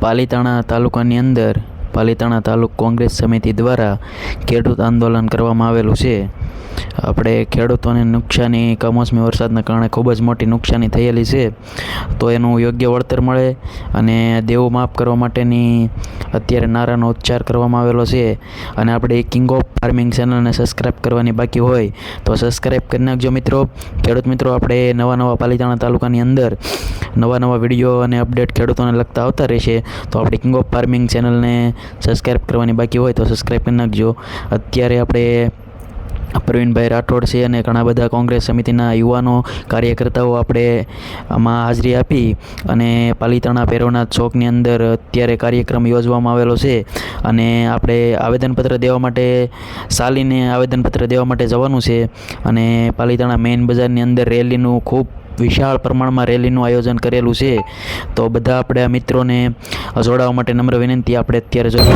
પાલીતાણા તાલુકાની અંદર પાલીતાણા તાલુક કોંગ્રેસ સમિતિ દ્વારા ખેડૂત આંદોલન કરવામાં આવેલું છે. આપણે ખેડૂતોને નુકસાની, કમોસમી વરસાદના કારણે ખૂબ જ મોટી નુકસાની થયેલી છે, તો એનું યોગ્ય વળતર મળે અને દેવું માફ કરવા માટેની અત્યારે નારાનો ઉચ્ચાર કરવામાં આવેલો છે. અને આપણે કિંગ ઓફ ફાર્મિંગ ચેનલને સબસ્ક્રાઈબ કરવાની બાકી હોય તો સબસ્ક્રાઈબ કરી નાખજો મિત્રો. ખેડૂત મિત્રો, આપણે નવા નવા પાલીતાણા તાલુકાની અંદર નવા નવા વીડિયો અને અપડેટ ખેડૂતોને લગતા આવતા રહેશે, તો આપણે કિંગ ઓફ ફાર્મિંગ ચેનલને સબસ્ક્રાઈબ કરવાની બાકી હોય તો સબસ્ક્રાઈબ કરી નાખજો. અત્યારે આપણે પ્રવીણભાઈ રાઠોડ છે અને ઘણા બધા કોંગ્રેસ સમિતિના યુવાનો કાર્યકર્તાઓ આપણે આમાં હાજરી આપી અને પાલીતાણા ભૈરવનાથ ચોકની અંદર અત્યારે કાર્યક્રમ યોજવામાં આવેલો છે અને આપણે આવેદનપત્ર દેવા માટે સાલીને આવેદનપત્ર દેવા માટે જવાનું છે અને પાલીતાણા મેઇન બજારની અંદર રેલીનું ખૂબ વિશાળ પ્રમાણમાં રેલીનું આયોજન કરેલું છે. તો બધા આપણે આ મિત્રોને જોડાવા માટે નમ્ર વિનંતી, આપણે અત્યારે જોઈએ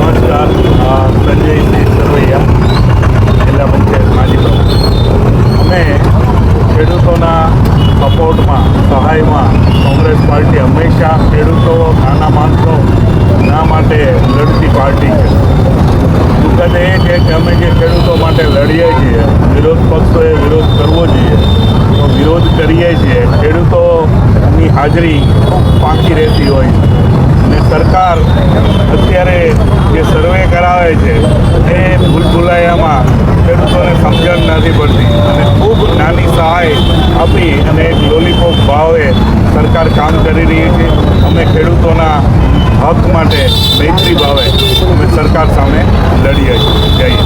નમસ્કાર સંજય જિલ્લા માજી અમે ખેડૂતોના સપોર્ટમાં, સહાયમાં કોંગ્રેસ પાર્ટી હંમેશા ખેડૂતો નાના માણસો ના માટે લડતી પાર્ટી છે. દુઃખદ એ છે કે અમે જે ખેડૂતો માટે લડીએ છીએ, વિરોધ પક્ષોએ વિરોધ કરવો જોઈએ. તો વિરોધ કરીએ છીએ. ખેડૂતોની હાજરી ખૂબ પાકી રહેતી હોય અને સરકાર અત્યારે જે સર્વે કરાવે છે, એ ભૂલ ભૂલાયામાં ખેડૂતોને સમજણ નથી પડતી અને ખૂબ નાની સહાય આપી અને એક લોલીપોપ ભાવે સરકાર કામ કરી રહી છે. અમે ખેડૂતોના હક માટે મૈત્રી ભાવે અમે સરકાર સામે લડીએ છીએ. જઈએ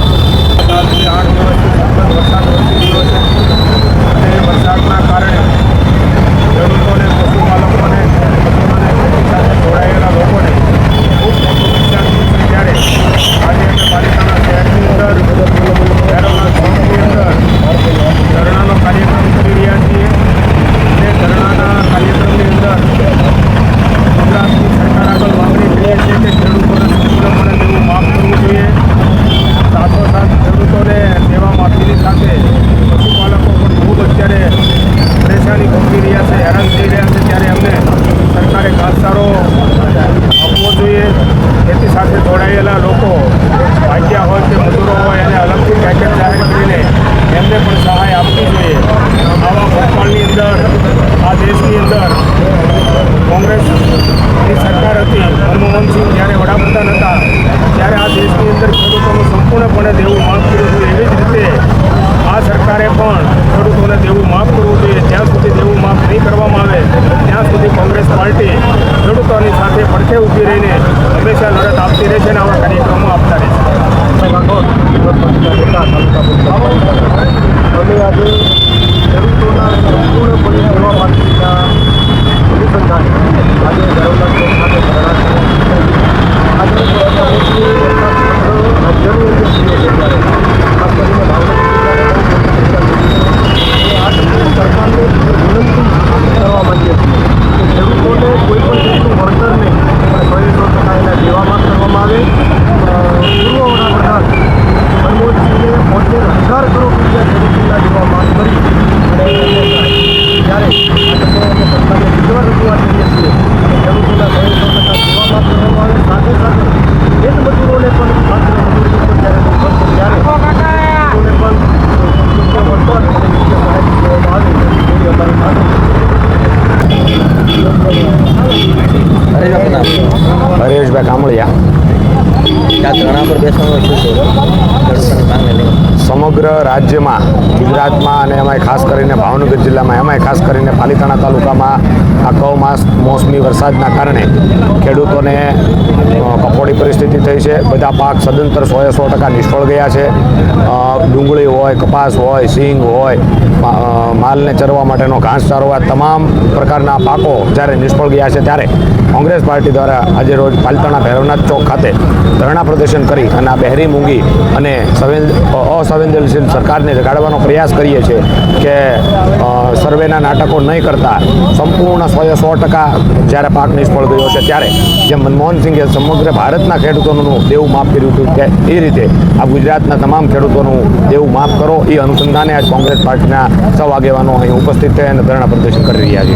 વરસાદના આઠ દિવસથી સતત વરસાદ વરસી રહ્યો છે અને વરસાદના કારણે ખેડૂતોને પશુપાલકોને પશુઓને ખેતી સાથે જોડાયેલા લોકોને ખૂબ મોટું નુકસાન થયું છે ત્યારે આજે અમે પાલિતાણા શહેરની અંદર ભૈરવનાથ ચોકની અંદર ધરણાનો કાર્યક્રમ કરી રહ્યા છીએ અને ધરણાના કાર્યક્રમની અંદર ગુજરાતની સરકાર આગળ માંગણી કરીએ છીએ કે ખેડૂતોને સંપૂર્ણપણે દેવું માફ કરવું જોઈએ સાથોસાથ ખેડૂતોને દેવા માફીની સાથે પશુપાલકો પણ ખૂબ અત્યારે પરેશાની ભોગવી રહ્યા છે હેરાન થઈ રહ્યા છે ત્યારે અમને સરકારે ઘાસચારો આપવો જોઈએ ખેતી સાથે જોડાયેલા લોકો ભાગ્યા હોય કે મજૂરો હોય એને અલગથી પેકેજ જાહેર કરીને એમને પણ સહાય આપવી જોઈએ આવા ભૂતકાળની અંદર આ દેશની અંદર કોંગ્રેસની સરકાર હતી મનમોહનસિંહ જ્યારે વડાપ્રધાન હતા ત્યારે આ દેશની અંદર ખેડૂતોનું સંપૂર્ણપણે દેવું માફ કર્યું હતું એવી જ રીતે આ સરકારે પણ ખેડૂતોને દેવું માફ કરવું જોઈએ જ્યાં સુધી દેવું માફ નહીં કરવામાં આવે ત્યાં સુધી કોંગ્રેસ પાર્ટી ખેડૂતોની સાથે પડખે ઊભી રહીને હંમેશા લડત આપતી રહેશે અને આવા કાર્યક્રમો આપતા રહેશે અમે આજે ખેડૂતોના સંપૂર્ણપણે દેવા માટેના અનુસંધાને આજે ધરમનાથ ચોક ખાતે ધરણા આજે રાજ્યની અંદર થયો છે ત્યારે ખાસ કરીને ભાવનગર જિલ્લાને આ સમગ્ર સરકારને વિનંતી કરવા માંગીએ છીએ કે ખેડૂતોને કોઈ પણ જાતનું વળતર નહીં પણ સો સો ટકા એના દેવામાં કરવામાં આવે પૂર્વ વડાપ્રધાન મનમોહનસિંહે બોતેર હજાર કરોડ રૂપિયા ખેડૂતોના દેવા માંગ કરી અને એમને ત્યારે આજે અમે સરકારને બીજવાર રજૂઆત કરીએ છીએ અને ખેડૂતોના સો સો ટકા દેવા માફ કરવામાં આવે સાથે સાથે ખેત મજૂરોને પણ માત્ર મજૂરી ઉપર જ્યારે ખર્ચ ત્યારે ખેડૂતોને પણ યોગ્ય વળતર અને યોગ્ય સહાય દેવામાં આવે એવી અમારી માંગણી હરેશભાઈ કામળિયા ધરણા પર બેસવાનું શું છે. સમગ્ર રાજ્યમાં, ગુજરાતમાં અને એમાંય ખાસ કરીને ભાવનગર જિલ્લામાં, એમાંય ખાસ કરીને પાલીતાણા તાલુકામાં આ કવમાસ મોસમી વરસાદના કારણે ખેડૂતોને કફોડી પરિસ્થિતિ થઈ છે. બધા પાક સદંતર સોએ સો ટકા નિષ્ફળ ગયા છે. ડુંગળી હોય, કપાસ હોય, સિંગ હોય માલને ચરવા માટેનો ઘાસચારો આ તમામ પ્રકારના પાકો જ્યારે નિષ્ફળ ગયા છે ત્યારે કોંગ્રેસ પાર્ટી દ્વારા આજે રોજ પાલિતાણા ભૈરવનાથ ચોક ખાતે ધરણા પ્રદર્શન કરી અને આ બહેરી મૂંગી અને સંવેદ અસંવેદનશીલ સરકારને જગાડવાનો પ્રયાસ કરીએ છીએ કે સર્વેના નાટકો નહીં કરતા, સંપૂર્ણ સોએ સો ટકા જ્યારે પાક નિષ્ફળ ગયો છે ત્યારે. જેમ મનમોહન સિંઘે સમગ્ર ભારતના ખેડૂતોનું દેવું માફ કર્યું હતું કે, એ રીતે આ ગુજરાતના તમામ ખેડૂતોનું દેવું માફ કરો, એ અનુસંધાને આજ કોંગ્રેસ પાર્ટીના સૌ આગેવાનો અહીં ઉપસ્થિત થઈ અને ધરણા પ્રદર્શન કરી રહ્યા છે.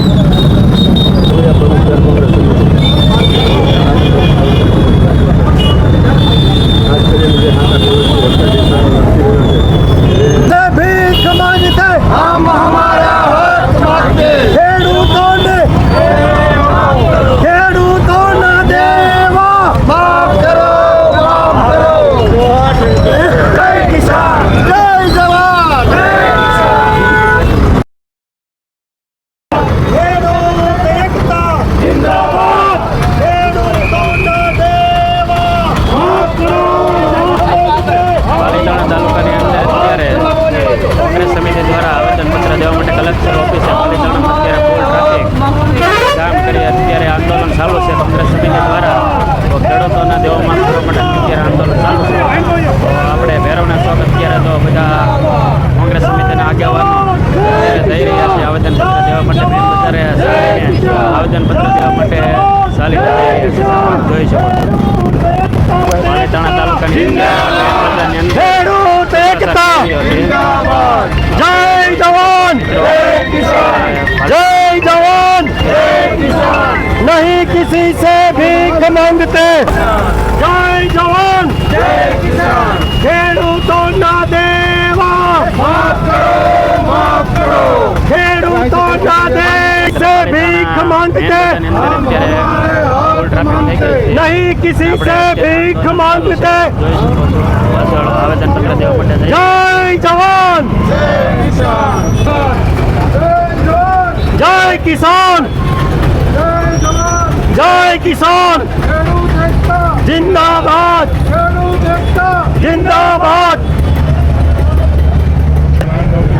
किसी से भीख मांगते जय जवान। जय किसान। खेड़ू तो ना देवा। माफ़ करो माफ़ करो। खेड़ू तो ना दे से भीख मांगते नहीं किसी से भीख मांगते जय जवान। जय किसान। જય કિસાન જિંદાબાદ જિંદાબાદ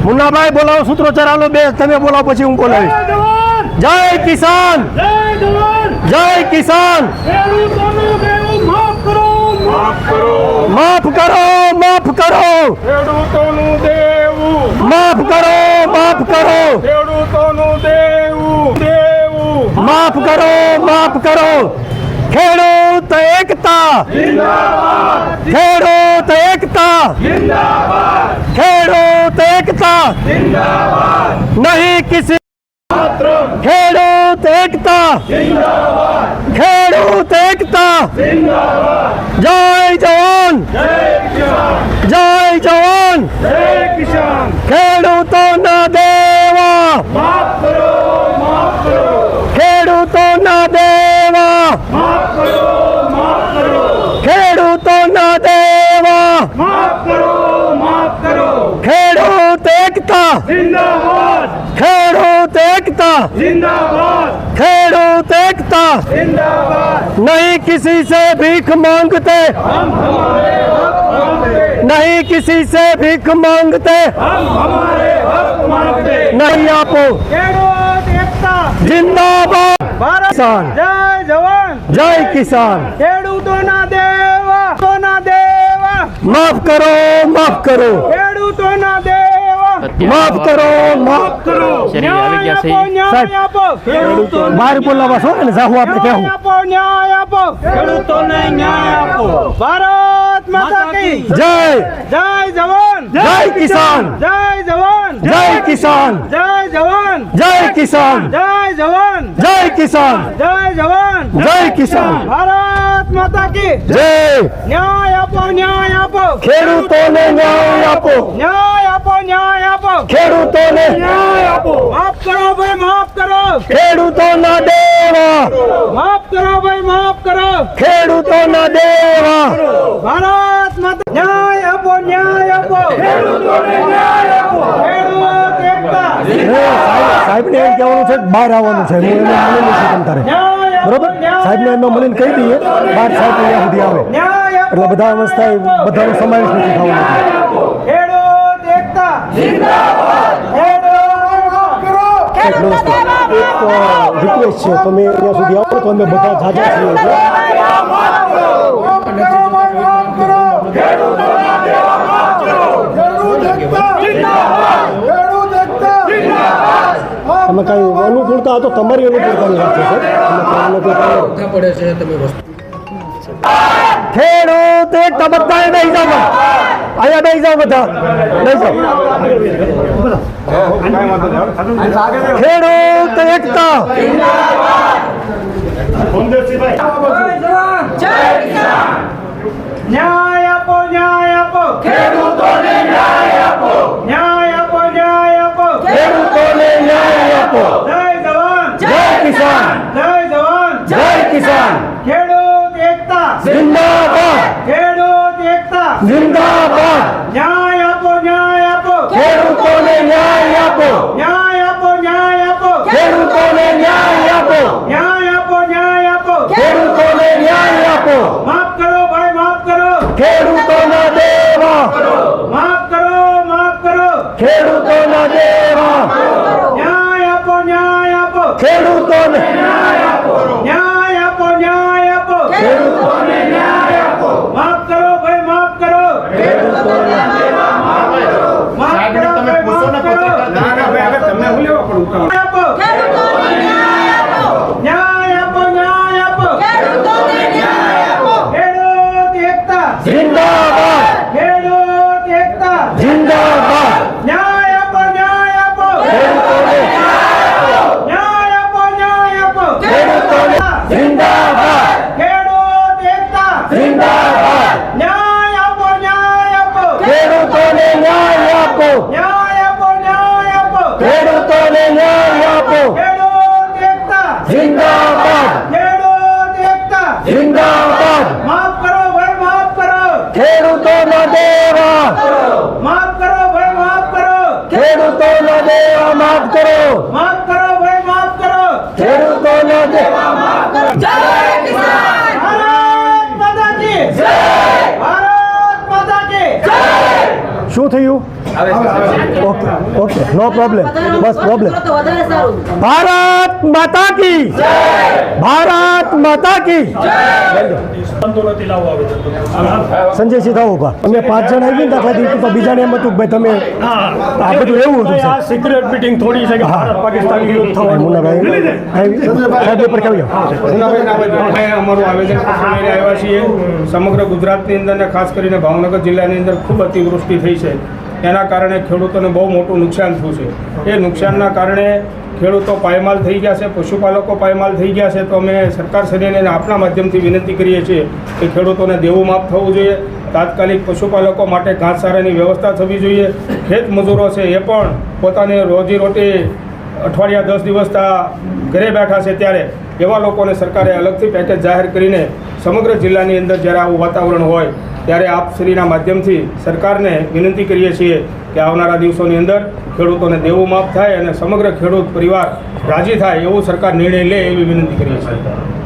મુન્નાભાઈ બોલાવો સૂત્રોચ્ચાર આલો બે તમે બોલાવો પછી હું બોલાવીશ જય કિસાન જય કિસાન માફ કરો માફ કરો માફ કરો માફ કરો ખેડૂતોનું દેવ માફ કરો માફ કરો. ખેડૂત એકતા. ખેડૂત એકતા. ખેડૂત એકતા. નહીં કિસી ખેડૂત એકતા. ખેડૂત એકતા. જય જવાન. જય જવાન. ખેડૂતોના દેવા. ખેડૂતોના એકતા ખેડૂત એકતા नहीं किसी से भीख मांगते नहीं किसी से भीख मांगते नहीं आपो जिंदाबाद किसान જય જવાન जय किसान ખેડૂતોના દેવા ખેડૂતોના દેવા माफ करो माफ करो ખેડૂતોના દેવા માફ કરો માફ કરો. શરીર આવી ગયા છે. સાહેબ બહાર બોલાવા છો એટલે જાહુ આપણે કહેવું આપો ન્યાય આપો. ખેડૂતોને ન્યાય આપો. ભારત માતા કી જય. જય જવાન. જય કિસાન! જય જવાન! જય કિસાન! જય જવાન! જય કિસાન! જય જવાન! જય કિસાન! જય જવાન! જય કિસાન! ભારત માતા કી જય! ન્યાય આપો ન્યાય આપો! ખેડૂતોને ન્યાય આપો! ન્યાય આપો ન્યાય આપો! ખેડૂતોને ન્યાય આપો! માફ કરો ભાઈ માફ કરો! ખેડૂતોના દેવા! માફ કરો ભાઈ માફ કરો ખેડૂતોના દેવા ભારત માતા ન્યાય આપો ન્યાય આપો ખેડૂતોને ન્યાય આપો ખેડૂત એકતા સાહેબ ને એમ કહેવાનું છે કે બહાર આવવાનું છે. હું એને તમ તારે. બરોબર? સાહેબ ને એમાં મળીને કહી દઈએ બાર સાહેબ અહીંયા સુધી આવે. એટલે બધા અવસ્થા બધાનો સમાવેશ નથી થવાનો. એક રિક્વેસ્ટ છે. તમે અહીંયા સુધી આવો તો અમે બધા જાજા છીએ. તમે કઈ અનુકૂળતા તો તમારી અનુકૂળતાની વાત છે સર અમે કઈ અનુકૂળતા ખેડૂત એકતા બધા બેસી જાઓ અહીંયા બેસી જાવ બધા. બેસી જાવ ખેડૂત એકતા. ન્યાય આપો. ખેડૂતોને ન્યાય આપો. ન્યાય આપો ન્યાય આપો. ખેડૂતોને ન્યાય આપો. જય જવાન. જય કિસાન. જય જવાન. જય કિસાન. ખેડૂત એકતા. જિંદાબાદ. ખેડૂત એકતા. જિંદાબાદ. ન્યાય આપો ન્યાય આપો. ખેડૂતોને ન્યાય આપો. ન્યાય આપો ન્યાય આપો. ખેડૂતોને ન્યાય આપો. ન્યાય આપો ન્યાય આપો. ખેડૂતોને ન્યાય આપો. માફ કરો ભાઈ માફ કરો. ખેડૂતોના દેવા માફ કરો. માફ કરો ભાઈ માફ કરો. ખેડૂતોને દેવા ભારત માતા કી જય! ભારત માતા કી શું થયું? ઓકે ઓકે નો પ્રોબ્લેમ બસ પ્રોબ્લેમ ભારત માતા કી ભારત માતા કી સંજયસિંહ થાવું કા અમે પાંચ જણ આવી ગયા દાખલા તો બીજાને એમ હતું ભાઈ તમે આ બધું એવું હતું. સિક્રેટ મીટિંગ થોડી છે કે ભારત પાકિસ્તાન યુદ્ધ થવાનું. મુન્નાભાઈ આવી- સાહેબ ઉપર કેવી અમે અમારું આવેદન આવ્યા છીએ. સમગ્ર ગુજરાતની અંદર ને ખાસ કરીને ભાવનગર જિલ્લાની અંદર ખૂબ અતિવૃષ્ટિ થઈ છે. એના કારણે ખેડૂતોને બહુ મોટું નુકસાન થયું છે. એ નુકસાનના કારણે ખેડૂતો પાયમાલ થઈ ગયા છે, પશુપાલકો પાયમાલ થઈ ગયા છે. તો અમે સરકાર શ્રીને આપણા માધ્યમથી વિનંતી કરીએ છીએ કે ખેડૂતોને દેવું માફ થવું જોઈએ. તાત્કાલિક પશુપાલકો માટે ઘાસચારાની વ્યવસ્થા થવી જોઈએ. ખેત મજૂરો છે એ પણ પોતાની રોજીરોટી અઠવાડિયા દસ દિવસ ઘરે બેઠા છે ત્યારે એવા લોકોને સરકારે અલગથી પેકેજ જાહેર કરીને સમગ્ર જિલ્લાની અંદર જ્યારે આવું વાતાવરણ હોય ત્યારે આપ શ્રીના માધ્યમથી સરકારને વિનંતી કરીએ છીએ કે આવનારા દિવસોની અંદર ખેડૂતોને દેવું માફ થાય અને સમગ્ર ખેડૂત પરિવાર રાજી થાય એવો સરકાર નિર્ણય લે એવી વિનંતી કરીએ છીએ.